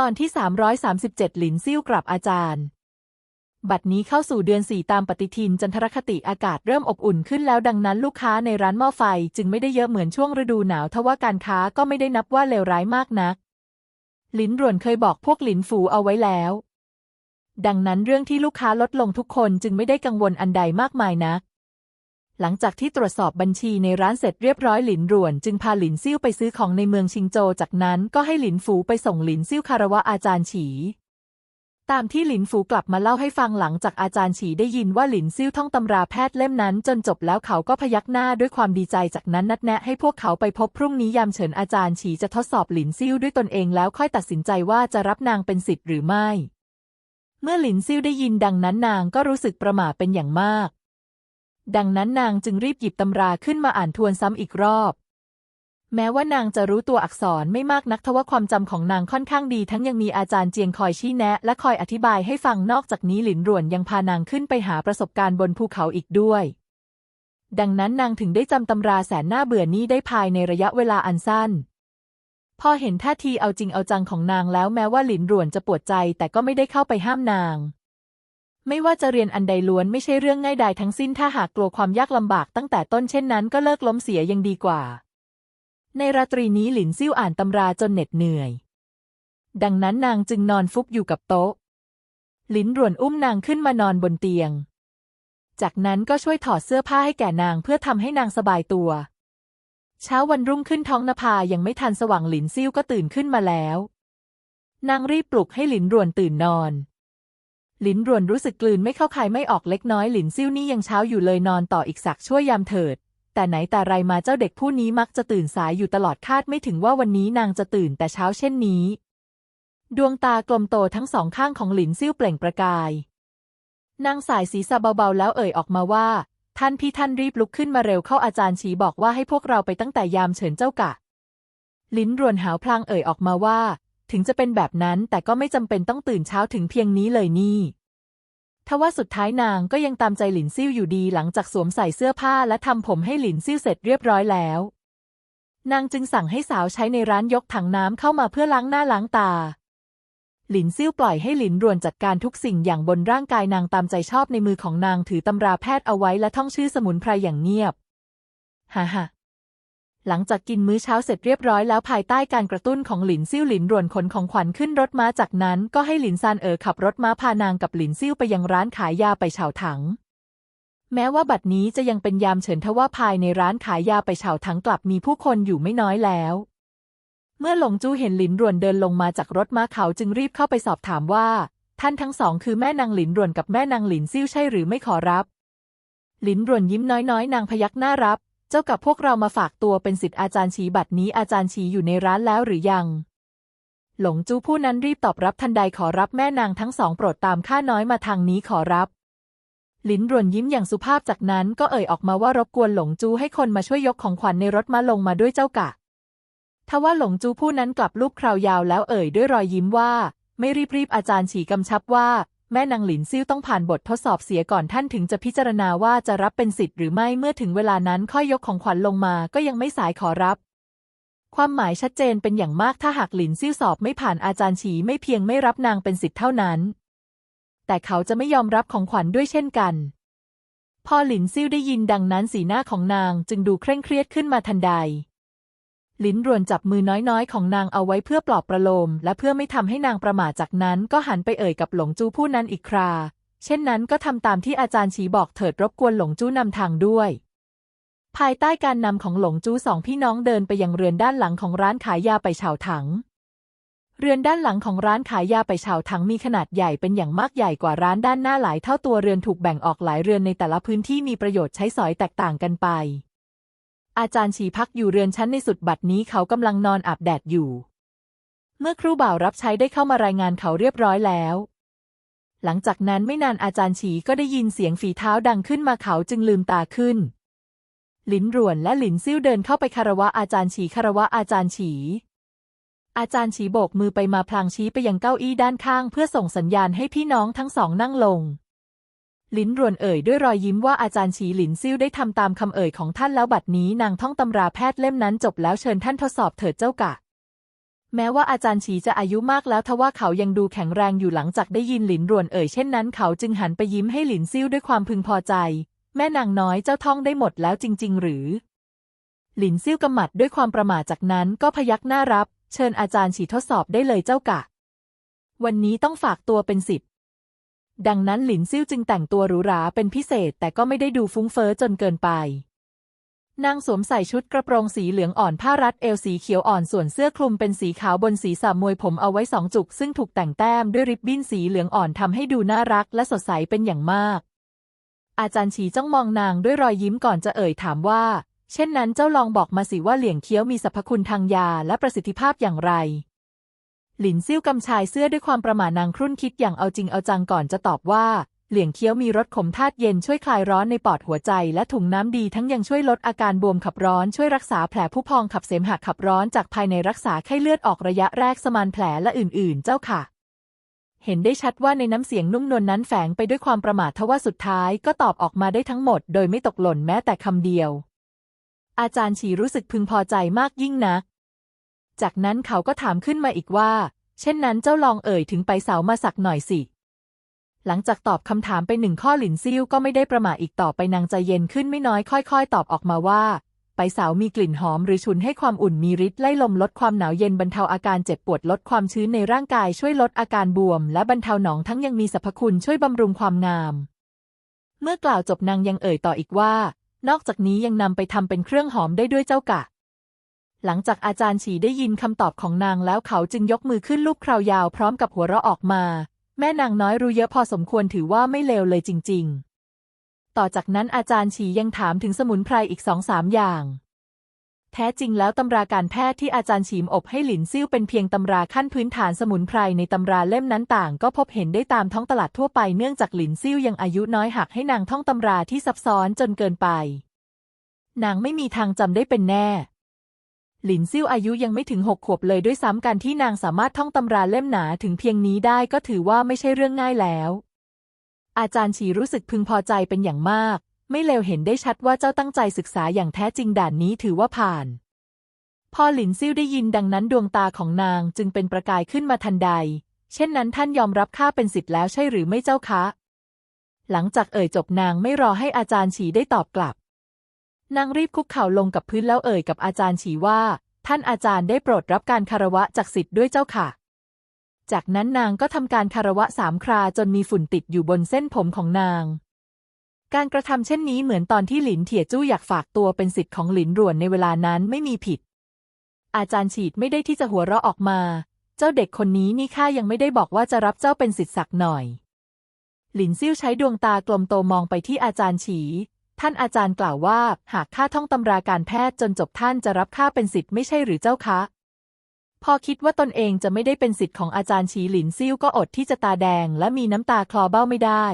ตอนที่ 337 หลินซิ่วกลับอาจารย์ บัดนี้เข้าสู่เดือนสี่ตามปฏิทินจันทรคติอากาศเริ่มอบอุ่นขึ้นแล้วดังนั้นลูกค้าในร้านหม้อไฟจึงไม่ได้เยอะเหมือนช่วงฤดูหนาวทว่าการค้าก็ไม่ได้นับว่าเลวร้ายมากนัก หลินรวนเคยบอกพวกหลินฝูเอาไว้แล้วดังนั้นเรื่องที่ลูกค้าลดลงทุกคนจึงไม่ได้กังวลอันใดมากมายนัก หลังจากที่ตรวจสอบบัญชีในร้านเสร็จเรียบร้อยหลินร่วน จึงพาหลินซิ่วไปซื้อของในเมืองชิงโจ จากนั้นก็ให้หลินฝูไปส่งหลินซิ่วคารวะอาจารย์ฉี ตามที่หลินฝูกลับมาเล่าให้ฟังหลังจากอาจารย์ฉีได้ยินว่าหลินซิ่วท่องตำราแพทย์เล่มนั้น จนจบแล้วเขาก็พยักหน้าด้วยความดีใจจากนั้นนัดแนะให้พวกเขาไปพบพรุ่งนี้ยามเฉินอาจารย์ฉีจะทดสอบหลินซิ่วด้วยตนเองแล้วค่อยตัดสินใจว่าจะรับนางเป็นศิษย์หรือไม่ เมื่อหลินซิ่วได้ยินดังนั้นนางก็รู้สึกประหม่าเป็นอย่างมาก ดังนั้นนางจึงรีบหยิบตำราขึ้นมาอ่านทวนซ้ำอีกรอบ แม้ว่านางจะรู้ตัวอักษรไม่มากนักทว่าความจำของนางค่อนข้างดี ทั้งยังมีอาจารย์เจียงคอยชี้แนะ และคอยอธิบายให้ฟังนอกจากนี้หลินรวนยังพานางขึ้นไปหาประสบการณ์บนภูเขาอีกด้วยดังนั้นนางถึงได้จำตำราแสนน่าเบื่อนี้ได้ภายในระยะเวลาอันสั้น พอเห็นท่าทีเอาจริงเอาจังของนางแล้วแม้ว่าหลินรวนจะปวดใจแต่ก็ไม่ได้เข้าไปห้ามนาง ไม่ว่าจะเรียนอันใดล้วนไม่ใช่เรื่องง่ายดายทั้งสิ้นถ้าหากกลัวความยากลำบากตั้งแต่ต้นเช่นนั้นก็เลิกล้มเสียยังดีกว่า ในราตรีนี้หลินซิ่วอ่านตำราจนเหน็ดเหนื่อย ดังนั้นนางจึงนอนฟุบอยู่กับโต๊ะ หลินรวนอุ้มนางขึ้นมานอนบนเตียง จากนั้นก็ช่วยถอดเสื้อผ้าให้แก่นางเพื่อทำให้นางสบายตัว เช้าวันรุ่งขึ้นท้องนภายังไม่ทันสว่างหลินซิ่วก็ตื่นขึ้นมาแล้ว นางรีบปลุกให้หลินรวนตื่นนอน หลินรวนรู้สึกกลืนไม่เข้าคายไม่ออกเล็กน้อยหลินซิ่วนี่ยังเช้าอยู่เลยนอนต่ออีกสักชั่วยามเถิด แต่ไหนแต่ไรมาเจ้าเด็กผู้นี้มักจะตื่นสายอยู่ตลอดคาดไม่ถึงว่าวันนี้นางจะตื่นแต่เช้าเช่นนี้ ดวงตากลมโตทั้งสองข้างของหลินซิ่วเปล่งประกาย นางสายศีรษะเบาๆแล้วเอ่ยออกมาว่า ท่านพี่ท่านรีบลุกขึ้นมาเร็วเข้าอาจารย์ฉีบอกว่าให้พวกเราไปตั้งแต่ยามเฉินเจ้ากะ ลิ้นรวนหาวพลางเอ่ยออกมาว่า ถึงจะเป็นแบบนั้นแต่ก็ไม่จำเป็นต้องตื่นเช้าถึงเพียงนี้เลยนี่ทว่าสุดท้ายนางก็ยังตามใจหลินซิ่วอยู่ดีหลังจากสวมใส่เสื้อผ้าและทำผมให้หลินซิ่วเสร็จเรียบร้อยแล้ว นางจึงสั่งให้สาวใช้ในร้านยกถังน้ำเข้ามาเพื่อล้างหน้าล้างตา หลินซิ่วปล่อยให้หลินรวนจัดการทุกสิ่งอย่างบนร่างกายนางตามใจชอบในมือของนางถือตำราแพทย์เอาไว้และท่องชื่อสมุนไพรอย่างเงียบ ฮ่าฮ่า หลังจากกินมื้อเช้าเสร็จเรียบร้อยแล้วภายใต้การกระตุ้นของหลินซิ่วหลินรวนขนของขวัญขึ้นรถม้าจากนั้นก็ให้หลินซานเอ๋อขับรถม้าพานางกับหลินซิ่วไปยังร้านขายยาไปเฉาถัง แม้ว่าบัดนี้จะยังเป็นยามเฉินทว่าภายในร้านขายยาไปเฉาถังกลับมีผู้คนอยู่ไม่น้อยแล้ว เมื่อหลงจู้เห็นหลินรวนเดินลงมาจากรถม้าเขาจึงรีบเข้าไปสอบถามว่า ท่านทั้งสองคือแม่นางหลินรวนกับแม่นางหลินซิ่วใช่หรือไม่ขอรับ หลินรวนยิ้มน้อยๆนางพยักหน้ารับ เจ้ากับพวกเรามาฝากตัวเป็นศิษย์อาจารย์ฉีบัดนี้อาจารย์ฉีอยู่ในร้านแล้วหรือยัง หลงจู้ผู้นั้นรีบตอบรับทันใดขอรับแม่นางทั้งสองโปรดตามข้าน้อยมาทางนี้ขอรับ ลินรวนยิ้มอย่างสุภาพจากนั้นก็เอ่ยออกมาว่ารบกวนหลงจูให้คนมาช่วยยกของขวัญในรถมาลงมาด้วยเจ้ากะทว่าหลงจูผู้นั้นกลับลูกคราวยาวแล้วเอ่ยด้วยรอยยิ้มว่า ไม่รีบรีบอาจารย์ฉีกำชับว่า แม่นางหลินซิ่วต้องผ่านบททดสอบเสียก่อนท่านถึงจะพิจารณาว่าจะรับเป็นสิทธิ์หรือไม่เมื่อถึงเวลานั้นค่อยยกของขวัญลงมาก็ยังไม่สายขอรับ ความหมายชัดเจนเป็นอย่างมากถ้าหากหลินซิ่วสอบไม่ผ่านอาจารย์ฉีไม่เพียงไม่รับนางเป็นสิทธิ์เท่านั้น แต่เขาจะไม่ยอมรับของขวัญด้วยเช่นกัน พอหลินซิ่วได้ยินดังนั้นสีหน้าของนางจึงดูเคร่งเครียดขึ้นมาทันใด ลิ้นรวนจับมือน้อยๆ ของนางเอาไว้เพื่อปลอบประโลม และเพื่อไม่ทำให้นางประมาทจากนั้นก็หันไปเอ่ยกับหลงจู้ผู้นั้นอีกครา เช่นนั้นก็ทำตามที่อาจารย์ฉีบอกเถิดรบกวนหลงจู้นำทางด้วย ภายใต้การนำของหลงจู้สองพี่น้องเดินไปยังเรือนด้านหลังของร้านขายยาไปเฉาถัง เรือนด้านหลังของร้านขายยาไปเฉาถังมีขนาดใหญ่เป็นอย่างมากใหญ่กว่าร้านด้านหน้าหลายเท่าตัวเรือนถูกแบ่งออกหลายเรือนในแต่ละพื้นที่มีประโยชน์ใช้สอยแตกต่างกันไป อาจารย์ฉีพักอยู่เรือนชั้นในสุดบัดนี้เขากำลังนอนอาบแดดอยู่ เมื่อครูบ่าวรับใช้ได้เข้ามารายงานเขาเรียบร้อยแล้ว หลังจากนั้นไม่นานอาจารย์ฉีก็ได้ยินเสียงฝีเท้าดังขึ้นมาเขาจึงลืมตาขึ้น หลินร่วนและหลินซิ่วเดินเข้าไปคารวะอาจารย์ฉีคารวะอาจารย์ฉีอาจารย์ฉีโบกมือไปมาพลางชี้ไปยังเก้าอี้ด้านข้าง เพื่อส่งสัญญาณให้พี่น้องทั้งสองนั่งลง ลิ้นรวนเอ่ยด้วยรอยยิ้มว่าอาจารย์ฉีหลินซิ่วได้ทำตามคำเอ่ยของท่านแล้วบัดนี้นางท่องตำราแพทย์เล่มนั้นจบแล้วเชิญท่านทดสอบเถิดเจ้ากะ แม้ว่าอาจารย์ฉีจะอายุมากแล้วทว่าเขายังดูแข็งแรงอยู่หลังจากได้ยินหลินรวนเอ่ยเช่นนั้นเขาจึงหันไปยิ้มให้หลินซิ่วด้วยความพึงพอใจ แม่นางน้อยเจ้าท่องได้หมดแล้วจริง ๆ หรือ หลินซิ่วกำหมัดด้วยความประหม่าจากนั้นก็พยักหน้ารับ เชิญอาจารย์ฉีทดสอบได้เลยเจ้ากะ วันนี้ต้องฝากตัวเป็นสิทธิ ดังนั้นหลินซิ่วจึงแต่งตัวหรูหราเป็นพิเศษแต่ก็ไม่ได้ดูฟุ้งเฟ้อจนเกินไป นางสวมใส่ชุดกระโปรงสีเหลืองอ่อนผ้ารัดเอวสีเขียวอ่อนส่วนเสื้อคลุมเป็นสีขาวบนศีรษะมวยผมเอาไว้สองจุก ซึ่งถูกแต่งแต้มด้วยริบบิ้นสีเหลืองอ่อนทำให้ดูน่ารักและสดใสเป็นอย่างมาก อาจารย์ฉีจ้องมองนางด้วยรอยยิ้มก่อนจะเอ่ยถามว่า เช่นนั้นเจ้าลองบอกมาสิว่าเหลี่ยงเคี้ยวมีสรรพคุณทางยาและประสิทธิภาพอย่างไร หลินซิ่วกำชายเสื้อด้วยความประหม่านางครุ่นคิดอย่างเอาจริงเอาจังก่อนจะตอบว่า เหลียงเคี้ยวมีรสขมธาตุเย็นช่วยคลายร้อนในปอดหัวใจและถุงน้ำดีทั้งยังช่วยลดอาการบวมขับร้อนช่วยรักษาแผลผู้พองขับเสมหะขับร้อนจากภายในรักษาไข้เลือดออกระยะแรกสมานแผลและอื่นๆ เจ้าค่ะ เห็นได้ชัดว่าในน้ำเสียงนุ่มนวลนนั้นแฝงไปด้วยความประมาททว่าสุดท้ายก็ตอบออกมาได้ทั้งหมด โดยไม่ตกหล่นแม้แต่คำเดียวอาจารย์ฉีรู้สึกพึงพอใจมากยิ่งนัก จากนั้นเขาก็ถามขึ้นมาอีกว่า เช่นนั้นเจ้าลองเอ่ยถึงไปเสามาสักหน่อยสิ หลังจากตอบคำถามไปหนึ่งข้อหลินซิ่วก็ไม่ได้ประมาทอีกต่อไปนางใจเย็นขึ้นไม่น้อยค่อย ๆ ตอบออกมาว่า ไปเสามีกลิ่นหอมหรือฉุนให้ความอุ่นมีฤทธิ์ไล่ลมลดความหนาวเย็นบรรเทาอาการเจ็บปวดลดความชื้นในร่างกายช่วยลดอาการบวม และบรรเทาหนองทั้งยังมีสรรพคุณช่วยบำรุงความงาม เมื่อกล่าวจบนางยังเอ่ยต่ออีกว่า นอกจากนี้ยังนำไปทำเป็นเครื่องหอมได้ด้วยเจ้ากะ หลังจากอาจารย์ฉีได้ยินคำตอบของนางแล้วเขาจึงยกมือขึ้นลูกคราวยาวพร้อมกับหัวเราะออกมา แม่นางน้อยรู้เยอะพอสมควรถือว่าไม่เลวเลยจริง ๆ ต่อจากนั้นอาจารย์ฉียังถามถึงสมุนไพรอีกสองสามอย่าง แท้จริงแล้วตำราการแพทย์ที่อาจารย์ฉีมอบให้หลินซิ่วเป็นเพียงตำราขั้นพื้นฐานสมุนไพรในตำราเล่มนั้นต่าง ก็พบเห็นได้ตามท้องตลาดทั่วไปเนื่องจากหลินซิ่วยังอายุน้อยหักให้นางท่องตำราที่ซับซ้อนจนเกินไป นางไม่มีทางจำได้เป็นแน่ หลินซิ่วอายุยังไม่ถึงหกขวบเลยด้วยซ้ำการที่นางสามารถท่องตำราเล่มหนาถึงเพียงนี้ได้ก็ถือว่าไม่ใช่เรื่องง่ายแล้ว อาจารย์ฉีรู้สึกพึงพอใจเป็นอย่างมาก ไม่เลวเห็นได้ชัดว่าเจ้าตั้งใจศึกษาอย่างแท้จริงด่านนี้ถือว่าผ่าน พอหลินซิ่วได้ยินดังนั้นดวงตาของนางจึงเป็นประกายขึ้นมาทันใด เช่นนั้นท่านยอมรับข้าเป็นสิทธิ์แล้วใช่หรือไม่เจ้าคะ หลังจากเอ่ยจบนางไม่รอให้อาจารย์ฉีได้ตอบกลับ นางรีบคุกเข่าลงกับพื้นแล้วเอ่ยกับอาจารย์ฉีว่า ท่านอาจารย์ได้โปรดรับการคารวะจากสิทธิ์ด้วยเจ้าค่ะ จากนั้นนางก็ทำการคารวะสามคราจนมีฝุ่นติดอยู่บนเส้นผมของนาง การกระทำเช่นนี้เหมือนตอนที่หลินเถี่ยจู้อยากฝากตัวเป็นสิทธิ์ของหลินรวนในเวลานั้นไม่มีผิด อาจารย์ฉีดไม่ได้ที่จะหัวเราะออกมา เจ้าเด็กคนนี้นี่ข้ายังไม่ได้บอกว่าจะรับเจ้าเป็นสิทธิ์สักหน่อย หลินซิ่วใช้ดวงตากลมโตมองไปที่อาจารย์ฉี ท่านอาจารย์กล่าวว่า หากข้าท่องตำราการแพทย์จนจบท่านจะรับข้าเป็นสิทธิ์ไม่ใช่หรือเจ้าคะ พอคิดว่าตนเองจะไม่ได้เป็นสิทธิ์ของอาจารย์ฉีหลินซิ่วก็อดที่จะตาแดง และมีน้ำตาคลอเบ้าไม่ได้